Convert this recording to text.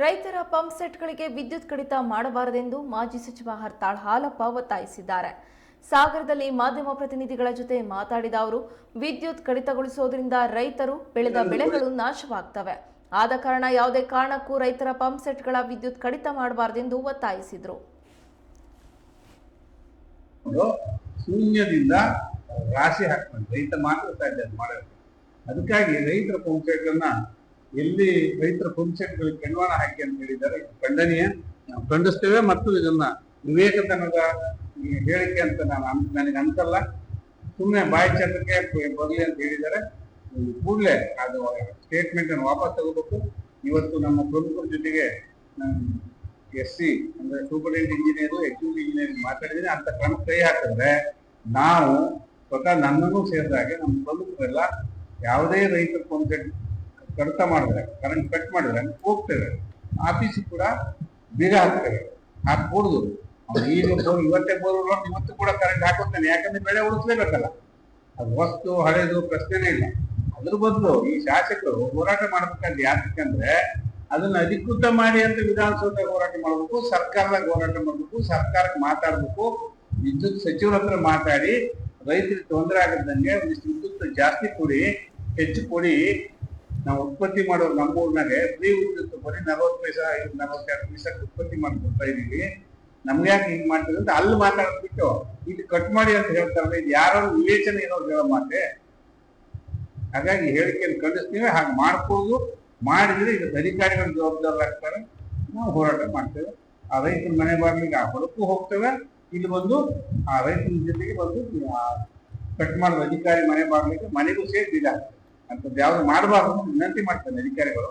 ರೈತರ ಪಂಪ್ ಸೆಟ್ಗಳಿಗೆ ವಿದ್ಯುತ್ ಕಡಿತ ಮಾಡಬಾರದೆಂದು ಮಾಜಿ ಸಚಿವ ಹರ್ತಾಳ್ ಹಾಲಪ್ಪ ಒತ್ತಾಯಿಸಿದ್ದಾರೆ. ಸಾಗರದಲ್ಲಿ ಮಾಧ್ಯಮ ಪ್ರತಿನಿಧಿಗಳ ಜೊತೆ ಮಾತಾಡಿದ ಅವರು, ವಿದ್ಯುತ್ ಕಡಿತಗೊಳಿಸೋದ್ರಿಂದ ರೈತರು ಬೆಳೆದ ಬೆಳೆಗಳು ನಾಶವಾಗ್ತವೆ. ಆದ ಕಾರಣ ಯಾವುದೇ ಕಾರಣಕ್ಕೂ ರೈತರ ಪಂಪ್ ಸೆಟ್ಗಳ ವಿದ್ಯುತ್ ಕಡಿತ ಮಾಡಬಾರದೆಂದು ಒತ್ತಾಯಿಸಿದರು. ಶೂನ್ಯದಿಂದ ರಾಶಿ ಹಾಕ್ತಾನೆ ರೈತ ಮಾತ್ರ ಅದಕ್ಕಾಗಿ ರೈತರ ಪಂಪ್ಸೆಟ್ಗಳನ್ನ ಎಲ್ಲಿ ರೈತರ ಪಂಪ್ಸೆಟ್ಗಳಿಗೆ ಕಣ್ವಾಣ ಹಾಕಿ ಅಂತ ಹೇಳಿದ್ದಾರೆ. ಖಂಡನೀಯ. ನಾವು ಖಂಡಿಸ್ತೇವೆ ಮತ್ತು ಇದನ್ನ ವಿವೇಕತನದ ಹೇಳಿಕೆ ಅಂತ ನಾನು ನನಗೆ ಅನ್ಸಲ್ಲ. ಸುಮ್ಮನೆ ಬಾಯಿ ಚಂದ್ರಕ್ಕೆ ಬರಲಿ ಅಂತ ಹೇಳಿದ್ದಾರೆ. ಕೂಡಲೇ ಅದು ಸ್ಟೇಟ್ಮೆಂಟ್ ಅನ್ನು ವಾಪಸ್ ತಗೋಬೇಕು. ಇವತ್ತು ನಮ್ಮ ಪ್ರಮುಖರ ಜೊತೆಗೆ ಎಸ್ ಸಿ ಅಂದ್ರೆ ಸೂಪರಿಂಟೆಂಡೆಂಟ್ ಇಂಜಿನಿಯರ್, ಎಕ್ಸಿಕ್ಯೂಟಿವ್ ಇಂಜಿನಿಯರ್ ಮಾತಾಡಿದ್ರೆ ಅಂತ ಕ್ರಮ ಕೈ ಹಾಕಿದ್ರೆ ನಾವು ಸ್ವತಃ ನನ್ನನ್ನು ಸೇರಿದಾಗೆ ನಮ್ಮ ಪ್ರಮುಖರೆಲ್ಲ ಯಾವುದೇ ರೈತರ ಪಂಪ್ಸೆಟ್ ಕಡಿತ ಮಾಡಿದ್ರೆ ಕರೆಂಟ್ ಕಟ್ ಮಾಡಿದ್ರೆ ಹೋಗ್ತೇವೆ. ಆಫೀಸ್ ಕೂಡ ಬೀಗ ಹಾಕ್ತೇವೆ. ಹಾಕ್ಬಾರ್ದು ಈಗ ಇವತ್ತೇ ಬೋರ್ ಇವತ್ತು ಕೂಡ ಕರೆಂಟ್ ಹಾಕೋತಾನೆ ಯಾಕಂದ್ರೆ ಬೆಳೆ ಉಳಿಸ್ಲೇಬೇಕಲ್ಲ ಅದು ವಸ್ತು ಹಳೆದು ಪ್ರಶ್ನೆನೇ ಇಲ್ಲ. ಅದ್ರ ಬದಲು ಈ ಶಾಸಕರು ಹೋರಾಟ ಮಾಡ್ಬೇಕಂತ ಯಾಕಂದ್ರೆ ಅದನ್ನ ಅಧಿಕೃತ ಮಾಡಿ ಅಂತ ವಿಧಾನಸೌಧ ಹೋರಾಟ ಮಾಡ್ಬೇಕು, ಸರ್ಕಾರದಾಗ ಹೋರಾಟ ಮಾಡ್ಬೇಕು, ಸರ್ಕಾರಕ್ಕೆ ಮಾತಾಡ್ಬೇಕು, ವಿದ್ಯುತ್ ಸಚಿವರ ಹತ್ರ ಮಾತಾಡಿ ರೈತರಿಗೆ ತೊಂದರೆ ಆಗದಂಗೆ ಒಂದಿಷ್ಟು ವಿದ್ಯುತ್ ಜಾಸ್ತಿ ಕೊಡಿ, ಹೆಚ್ಚು ಕೊಡಿ ನಾವು ಉತ್ಪತ್ತಿ ಮಾಡೋ ನಮ್ಮೂರ್ನಾಗೆ ಫ್ರೀ ವಿದ್ಯುತ್ ಬರೀ ನಲವತ್ತು ಪೈಸ, ಐದು ನಲವತ್ತೆರಡು ಪೈಸ ಉತ್ಪತ್ತಿ ಮಾಡ್ಕೊಡ್ತಾ ಇದೀವಿ ನಮ್ಗೆ ಯಾಕೆ ಹಿಂಗ್ ಮಾಡ್ತೀವಿ ಅಂತ ಅಲ್ಲಿ ಮಾತಾಡ್ಬಿಟ್ಟು ಇದು ಕಟ್ ಮಾಡಿ ಅಂತ ಹೇಳ್ತಾರೆ ಇದು ಯಾರೋ ವಿವೇಚನೆ ಇರೋರು ಹೇಳೋ ಮಾತೆ. ಹಾಗಾಗಿ ಹೇಳಿಕೆಯನ್ನು ಖಂಡಿಸ್ತೀವಿ, ಹಾಗೆ ಮಾಡ್ಕೋದು ಮಾಡಿದ್ರೆ ಇದು ಅಧಿಕಾರಿಗಳ ಜವಾಬ್ದಾರರಾಗ್ತಾರೆ ನಾವು ಹೋರಾಟ ಮಾಡ್ತೇವೆ. ಆ ರೈತನ ಮನೆ ಬಾಗಿಲಿಗೆ ಆ ಹೊರಕ್ಕೂ ಹೋಗ್ತೇವೆ. ಇಲ್ಲಿ ಬಂದು ಆ ರೈತನ ಜೊತೆಗೆ ಬಂದು ಕಟ್ ಮಾಡಿದ ಅಧಿಕಾರಿ ಮನೆ ಬಾಗಿಲಿಗೆ ಮನೆಗೂ ಸೇರಿ ಬೀಗ ಅಂಥದ್ದು ಯಾವ್ದು ಮಾಡಬಾರ್ದು ವಿನಂತಿ ಮಾಡ್ತೇನೆ ಅಧಿಕಾರಿಗಳು.